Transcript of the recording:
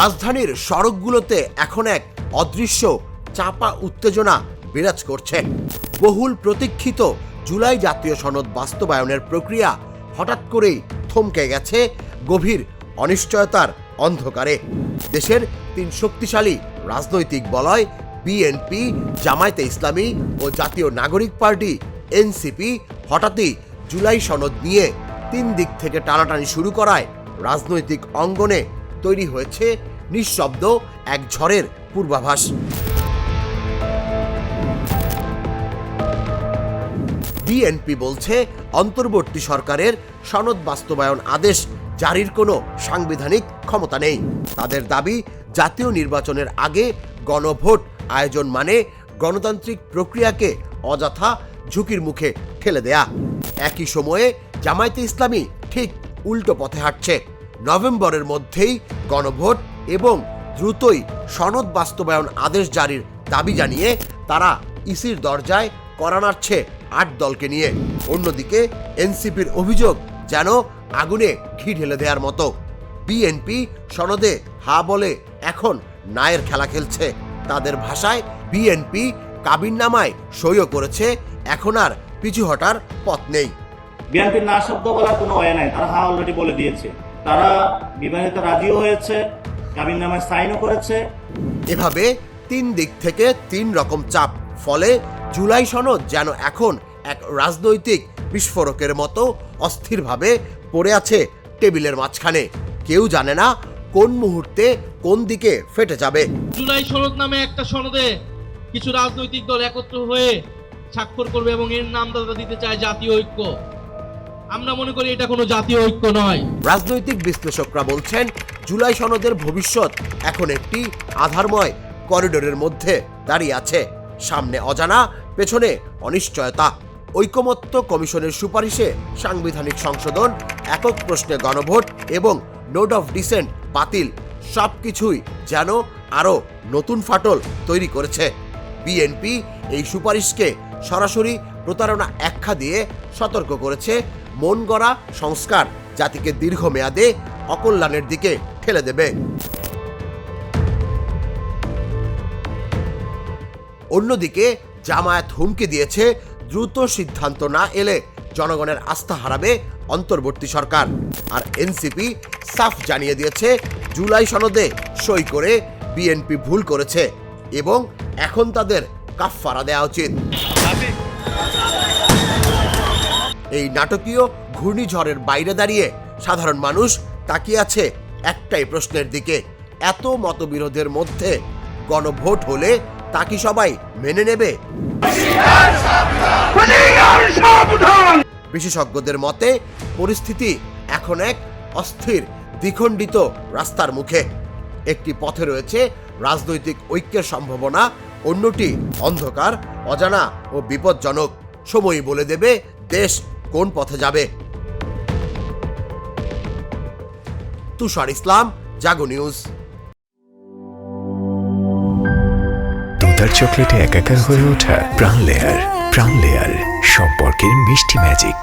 রাজধানীর সড়কগুলোতে এখন এক অদৃশ্য, চাপা উত্তেজনা বিরাজ করছে। বহুল প্রতীক্ষিত জুলাই জাতীয় সনদ বাস্তবায়নের প্রক্রিয়া হঠাৎ করেই থমকে গেছে গভীর অনিশ্চয়তার অন্ধকারে। দেশের তিন শক্তিশালী রাজনৈতিক বলয়, বিএনপি, জামায়াতে ইসলামী ও জাতীয় নাগরিক পার্টি, এনসিপি, হঠাৎই জুলাই সনদ নিয়ে তিন দিক থেকে টানাটানি শুরু করায় রাজনৈতিক অঙ্গনে তৈরি হয়েছে নিঃশব্দ এক ঝড়ের পূর্বাভাস। বিএনপি বলছে, অন্তর্বর্তী সরকারের সনদ বাস্তবায়ন আদেশ জারির কোনো সাংবিধানিক ক্ষমতা নেই। তাদের দাবি, জাতীয় নির্বাচনের আগে গণভোট আয়োজন মানে গণতান্ত্রিক প্রক্রিয়াকে অযথা ঝুঁকির মুখে ঠেলে দেয়া। একই সময়ে জামায়াতে ইসলামী ঠিক উল্টো পথে হাঁটছে। নভেম্বরের মধ্যেই গণভোট এবং দ্রুতই সনদ বাস্তবায়ন আদেশ জারির দাবি জানিয়ে তারা ইসির দরজায় করা নাড়ছে আট দলকে নিয়ে। অন্যদিকে এনসিপির অভিযোগ যেন আগুনে ঘি ঢেলে দেওয়ার মতো। বিএনপি সনদে হা বলে এখন নায়ের খেলা খেলছে। তাদের ভাষায় বিএনপি কাবিননামায় সইও করেছে, এখন আর পিছু হটার পথ নেই। বিএনপির না শব্দ বলার কোনো ওয়ে নাই, তারা হা অলরেডি বলে দিয়েছে। তারা বিবাহিত রাজিও হয়েছে কাবিন নামায় সাইনও করেছে। এভাবে তিন দিক থেকে তিন রকম চাপ ফলে জুলাই সনদ যেন এখন এক রাজনৈতিক বিস্ফোরকের মতো অস্থিরভাবে পড়ে আছে টেবিলের মাঝখানে। কেউ জানে না কোন মুহূর্তে কোন দিকে ফেটে যাবে। জুলাই সনদ নামে একটা সনদে কিছু রাজনৈতিক দল একত্র হয়ে স্বাক্ষর করবে এবং এর নাম তারা দিতে চায় জাতীয় ঐক্য। আমরা মনে করি এটা কোনো জাতীয় ঐক্য নয়। রাজনৈতিক বিশ্লেষকরা বলছেন, জুলাই সনদের ভবিষ্যৎ এখন একটি আধারময় করিডোরের মধ্যে দাঁড়িয়ে আছে। সামনে অজানা, পেছনে অনিশ্চয়তা। ঐকমত্য কমিশনের সুপারিশে সাংবিধানিক সংশোধন, একক প্রশ্নে গণভোট এবং নোট অফ ডিসেন্ট বাতিল, সবকিছুই যেন আরও নতুন ফাটল তৈরি করেছে। বিএনপি এই সুপারিশকে সরাসরি প্রতারণা একখা দিয়ে সতর্ক করেছে মন গড়া সংস্কার জাতিকে দীর্ঘমেয়াদে অকল্যাণের দিকে ঠেলে দেবে। অন্যদিকে জামায়াত হুমকি দিয়েছে, দ্রুত সিদ্ধান্ত না এলে জনগণের আস্থা হারাবে অন্তর্বর্তী সরকার। আর এনসিপি সাফ জানিয়ে দিয়েছে, জুলাই সনদে সই করে বিএনপি ভুল করেছে এবং এখন তাদের কাফফারা দেওয়া উচিত। এই নাটকীয় ঘূর্ণিঝড়ের বাইরে দাঁড়িয়ে সাধারণ মানুষ তাকিয়ে আছে একটাই প্রশ্নের দিকে। এত মতবিরোধের মধ্যে গণভোট হলে তা কি সবাই মেনে নেবে? বিশেষজ্ঞদের মতে, পরিস্থিতি এখন এক অস্থির, দ্বিখণ্ডিত রাস্তার মুখে। একটি পথে রয়েছে রাজনৈতিক ঐক্যের সম্ভাবনা, অন্যটি অন্ধকার, অজানা ও বিপজ্জনক। সময়ই বলে দেবে দেশ কোন পথে যাবে? তুষার ইসলাম, জাগো নিউজ। দুধার চকলেটে একাকার হয়ে ওঠা প্রাণ লেয়ার প্রাণ লেয়ার, সম্পর্কের মিষ্টি ম্যাজিক।